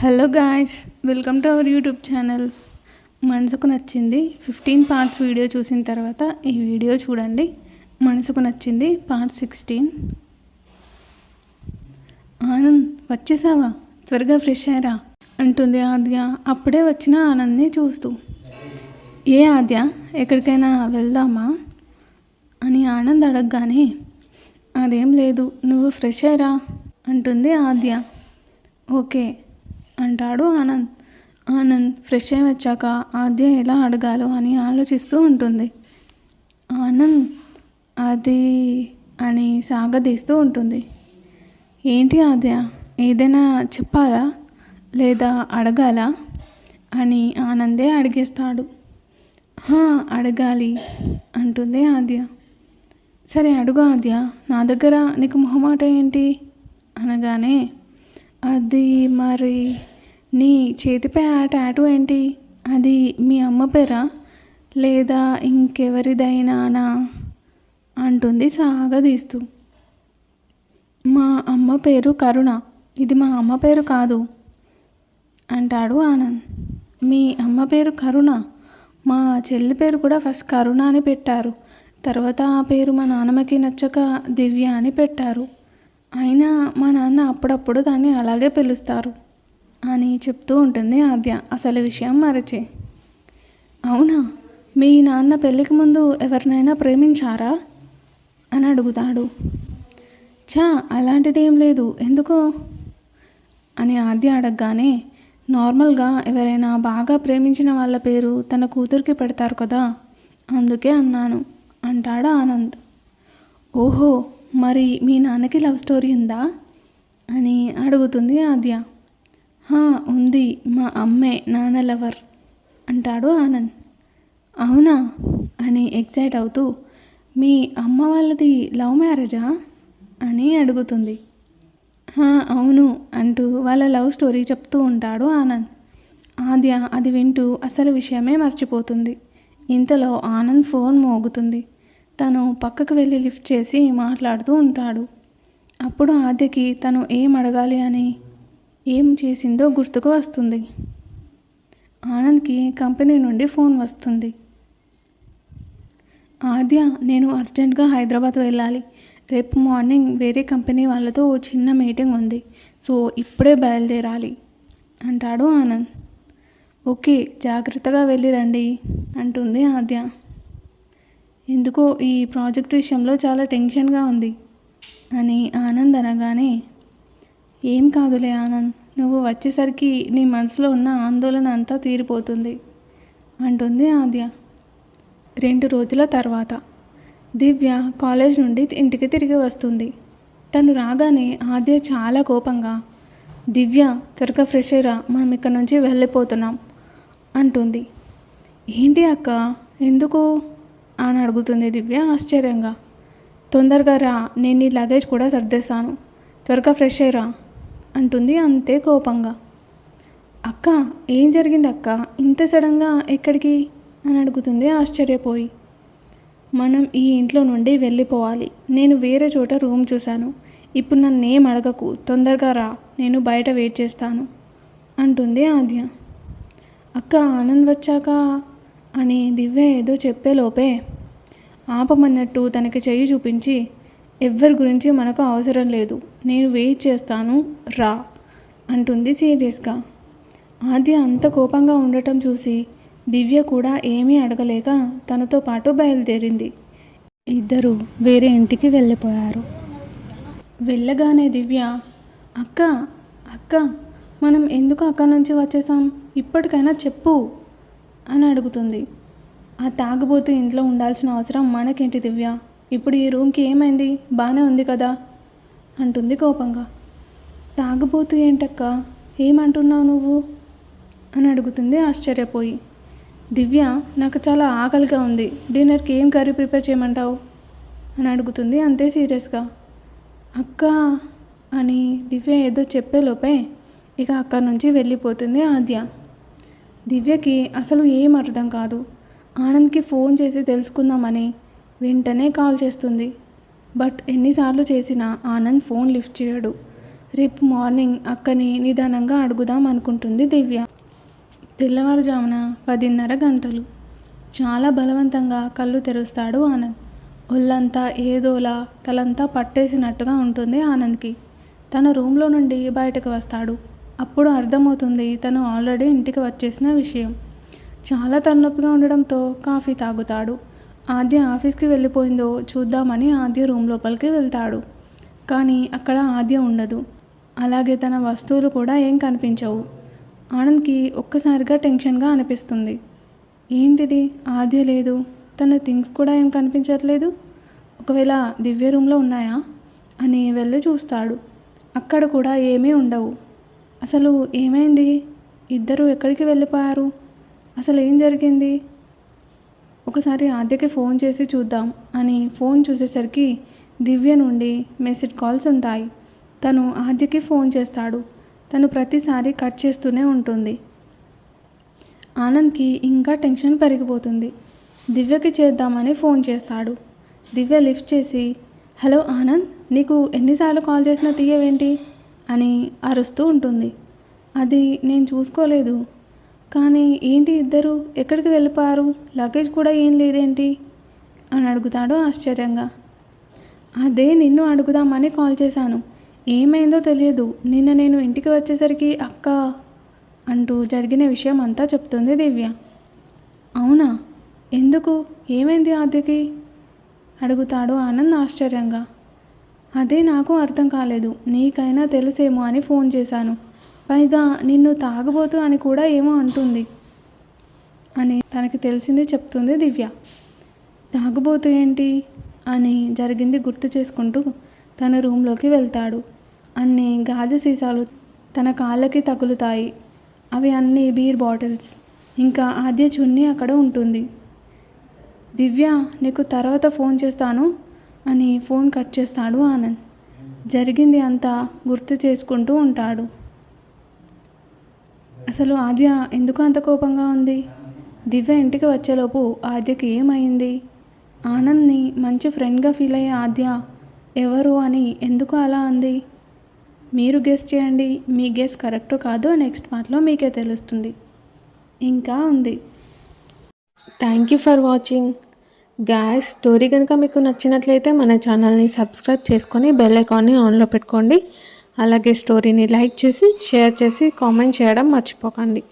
Hello guys welcome to our YouTube channel Manasuku Nachindi fifteen parts video చూసిన తర్వాత ఈ video చూడండి. మనసుకు నచ్చింది పార్ట్ సిక్స్టీన్ ఆనంద్ వచ్చేసావా? త్వరగా ఫ్రెష్ అయ్యారా? అంటుంది ఆద్య. అప్పుడే వచ్చిన ఆనంద్ని చూస్తూ. ఏ ఆద్య ఎక్కడికైనా వెళ్దామా? అని ఆనంద్ అడగగానే అదేం లేదు నువ్వు ఫ్రెష్ అయ్యరా? అంటుంది ఆద్య. ఓకే అంటాడు ఆనంద్. ఆనంద్ ఫ్రెష్ అయి వచ్చాక ఆద్య ఎలా అడగాలో అని ఆలోచిస్తూ ఉంటుంది. ఆనంద్ అది అని సాగదీస్తూ ఉంటుంది. ఏంటి ఆద్య ఏదైనా చెప్పాలా? లేదా అడగాలా? అని ఆనందే అడిగేస్తాడు. "హా, అడగాలి అంటుంది ఆద్య. సరే అడుగు ఆద్య నా దగ్గర నీకు మొహమాట ఏంటి? అనగానే అది మరి నీ చేతిపై ఆ టాటూ ఏంటి? అది మీ అమ్మ పేరా? లేదా ఇంకెవరిదైనానా అంటుంది సాగదీస్తూ. మా అమ్మ పేరు కరుణ. ఇది మా అమ్మ పేరు కాదు అంటాడు ఆనంద్. మీ అమ్మ పేరు కరుణ. మా చెల్లి పేరు కూడా ఫస్ట్ కరుణ అని పెట్టారు. తర్వాత ఆ పేరు మా నాన్నమ్మకి నచ్చక దివ్య అని పెట్టారు. అయినా మా నాన్న అప్పుడప్పుడు దాన్ని అలాగే పిలుస్తారు అని చెప్తూ ఉంటుంది ఆద్య. అసలు విషయం మరచే. అవునా? మీ నాన్న పెళ్ళికి ముందు ఎవరినైనా ప్రేమించారా? అని అడుగుతాడు. చా అలాంటిది ఏం లేదు. ఎందుకు? అని ఆద్య అడగగానే నార్మల్గా ఎవరైనా బాగా ప్రేమించిన వాళ్ళ పేరు తన కూతురికి పెడతారు కదా? అందుకే అన్నాను అంటాడు ఆనంద్. ఓహో మరి మీ నాన్నకి లవ్ స్టోరీ ఉందా? అని అడుగుతుంది ఆద్య. "హా, ఉంది మా అమ్మే నాన్న లవర్ అంటాడు ఆనంద్. అవునా? అని ఎక్సైట్ అవుతూ మీ అమ్మ వాళ్ళది లవ్ మ్యారేజా? అని అడుగుతుంది. "హా, అవును అంటూ వాళ్ళ లవ్ స్టోరీ చెప్తూ ఉంటాడు ఆనంద్. ఆద్య అది వింటూ అసలు విషయమే మర్చిపోతుంది. ఇంతలో ఆనంద్ ఫోన్ మోగుతుంది. తను పక్కకు వెళ్ళి లిఫ్ట్ చేసి మాట్లాడుతూ ఉంటాడు. అప్పుడు ఆద్యకి తను ఏం అడగాలి అని ఏం చేసిందో గుర్తుకు వస్తుంది. ఆనంద్కి కంపెనీ నుండి ఫోన్ వస్తుంది. ఆద్య నేను అర్జెంట్గా హైదరాబాద్ వెళ్ళాలి. రేపు మార్నింగ్ వేరే కంపెనీ వాళ్ళతో ఓ చిన్న మీటింగ్ ఉంది. సో ఇప్పుడే బయలుదేరాలి అంటాడు ఆనంద్. ఓకే జాగ్రత్తగా వెళ్ళి రండి అంటుంది ఆద్య. ఎందుకో ఈ ప్రాజెక్ట్ విషయంలో చాలా టెన్షన్గా ఉంది. అని ఆనంద్ అనగానే ఏం కాదులే ఆనంద్ నువ్వు వచ్చేసరికి నీ మనసులో ఉన్న ఆందోళన అంతా తీరిపోతుంది అంటుంది ఆద్య. రెండు రోజుల తర్వాత దివ్య కాలేజ్ నుండి ఇంటికి తిరిగి వస్తుంది. తను రాగానే ఆద్య చాలా కోపంగా దివ్య త్వరగా ఫ్రెష్ అయ్యరా మనం ఇక్కడ నుంచి వెళ్ళిపోతున్నాం అంటుంది. ఏంటి అక్క ఎందుకు? అని అడుగుతుంది దివ్య ఆశ్చర్యంగా. తొందరగా రా నేను నీ లగేజ్ కూడా సర్దేశాను త్వరగా ఫ్రెష్ అయ్యరా అంటుంది అంతే కోపంగా. అక్క ఏం జరిగింది అక్క? ఇంత సడన్గా ఎక్కడికి? అని అడుగుతుంది ఆశ్చర్యపోయి. మనం ఈ ఇంట్లో నుండి వెళ్ళిపోవాలి. నేను వేరే చోట రూమ్ చూశాను. ఇప్పుడు నన్ను ఏం అడగకు. తొందరగా రా నేను బయట వెయిట్ చేస్తాను అంటుంది ఆద్య. అక్క ఆనంద్ వచ్చాక? అని దివ్య ఏదో చెప్పే లోపే ఆపమన్నట్టు తనకి చెయ్యి చూపించి ఎవ్వరి గురించి మనకు అవసరం లేదు. నేను వెయిట్ చేస్తాను. రా అంటుంది సీరియస్గా. ఆద్య అంత కోపంగా ఉండటం చూసి దివ్య కూడా ఏమీ అడగలేక తనతో పాటు బయలుదేరింది. ఇద్దరు వేరే ఇంటికి వెళ్ళిపోయారు. వెళ్ళగానే దివ్య అక్క అక్క మనం ఎందుకు అక్కడి నుంచి వచ్చేసాం ఇప్పటికైనా చెప్పు అని అడుగుతుంది. ఆ తాగుబోతు ఇంట్లో ఉండాల్సిన అవసరం మనకేంటి దివ్య? ఇప్పుడు ఈ రూమ్కి ఏమైంది? బాగానే ఉంది కదా? అంటుంది కోపంగా. తాగుబోతు ఏంటక్క? ఏమంటున్నావు నువ్వు? అని అడుగుతుంది ఆశ్చర్యపోయి. దివ్య నాకు చాలా ఆకలిగా ఉంది. డిన్నర్కి ఏం కర్రీ ప్రిపేర్ చేయమంటావు? అని అడుగుతుంది అంతే సీరియస్గా. అక్క అని దివ్య ఏదో చెప్పేలోపే ఇక అక్కడి నుంచి వెళ్ళిపోతుంది ఆద్య. దివ్యకి అసలు ఏం అర్థం కాదు. ఆనంద్కి ఫోన్ చేసి తెలుసుకుందామని వెంటనే కాల్ చేస్తుంది. బట్ ఎన్నిసార్లు చేసినా ఆనంద్ ఫోన్ లిఫ్ట్ చేయడు. రేపు మార్నింగ్ అక్కని నిదానంగా అడుగుదాం అనుకుంటుంది దివ్య. తెల్లవారుజామున పదిన్నర గంటలు. చాలా బలవంతంగా కళ్ళు తెరుస్తాడు ఆనంద్. ఒళ్ళంతా ఏదోలా తలంతా పట్టేసినట్టుగా ఉంటుంది ఆనంద్కి. తన రూమ్లో నుండి బయటకు వస్తాడు. అప్పుడు అర్థమవుతుంది తను ఆల్రెడీ ఇంటికి వచ్చేసిన విషయం. చాలా తలనొప్పిగా ఉండడంతో కాఫీ తాగుతాడు. ఆద్య ఆఫీస్కి వెళ్ళిపోయిందో చూద్దామని ఆద్య రూమ్ లోపలికి వెళ్తాడు. కానీ అక్కడ ఆద్య ఉండదు. అలాగే తన వస్తువులు కూడా ఏం కనిపించవు. ఆనంద్కి ఒక్కసారిగా టెన్షన్గా అనిపిస్తుంది. ఏంటిది? ఆద్య లేదు. తన థింగ్స్ కూడా ఏం కనిపించట్లేదు? ఒకవేళ దివ్య రూమ్లో ఉన్నాయా? అని వెళ్ళి చూస్తాడు. అక్కడ కూడా ఏమీ ఉండవు. అసలు ఏమైంది? ఇద్దరు ఎక్కడికి వెళ్ళిపోయారు? అసలు ఏం జరిగింది? ఒకసారి ఆద్యకి ఫోన్ చేసి చూద్దాం అని ఫోన్ చూసేసరికి దివ్య నుండి మెసేజ్ కాల్స్ ఉంటాయి. తను ఆద్యకి ఫోన్ చేస్తాడు. తను ప్రతిసారి కట్ చేస్తూనే ఉంటుంది. ఆనంద్కి ఇంకా టెన్షన్ పెరిగిపోతుంది. దివ్యకి చేద్దామని ఫోన్ చేస్తాడు. దివ్య లిఫ్ట్ చేసి హలో ఆనంద్ నీకు ఎన్నిసార్లు కాల్ చేసినా తీయవేంటి? అని అరుస్తూ ఉంటుంది. అది నేను చూసుకోలేదు. కానీ ఏంటి ఇద్దరు? ఎక్కడికి వెళ్ళిపోయారు లగేజ్ కూడా ఏం లేదేంటి? అని అడుగుతాడు ఆశ్చర్యంగా. అదే నిన్ను అడుగుదామని కాల్ చేశాను. ఏమైందో తెలియదు. నిన్న నేను ఇంటికి వచ్చేసరికి అక్క అంటూ జరిగిన విషయం అంతా చెప్తుంది దివ్య. అవునా? ఎందుకు? ఏమైంది ఆద్యకి అడుగుతాడు ఆనంద్ ఆశ్చర్యంగా. అదే నాకు అర్థం కాలేదు. నీకైనా తెలుసేమో అని ఫోన్ చేశాను. పైగా నిన్ను తాగబోతు అని కూడా ఏమో అంటుంది. అని తనకి తెలిసింది చెప్తుంది దివ్య. తాగబోతు ఏంటి? అని జరిగింది గుర్తు చేసుకుంటూ తన రూమ్లోకి వెళ్తాడు. అన్ని గాజు సీసాలు తన కాళ్ళకి తగులుతాయి. అవి అన్ని బీర్ బాటిల్స్. ఇంకా ఆద్య చున్నీ అక్కడ ఉంటుంది. దివ్య నీకు తర్వాత ఫోన్ చేస్తాను అని ఫోన్ కట్ చేస్తాడు ఆనంద్. జరిగింది అంతా గుర్తు చేసుకుంటూ ఉంటాడు. అసలు ఆద్య ఎందుకు అంత కోపంగా ఉంది? దివ్య ఇంటికి వచ్చేలోపు ఆద్యకి ఏమైంది? ఆనంద్ని మంచి ఫ్రెండ్గా ఫీల్ అయ్యే ఆద్య ఎవరు అని ఎందుకు అలా అంది? మీరు గెస్ చేయండి మీ గెస్ కరెక్టో కాదో నెక్స్ట్ పార్ట్లో మీకే తెలుస్తుంది. ఇంకా ఉంది. Thank you for watching. Guys story కనుక మీకు నచ్చినట్లయితే మన ఛానల్ని సబ్స్క్రైబ్ చేసుకొని బెల్ ఐకాన్ని ఆన్లో పెట్టుకోండి. అలాగే స్టోరీని లైక్ చేసి షేర్ చేసి కామెంట్ చేయడం మర్చిపోకండి.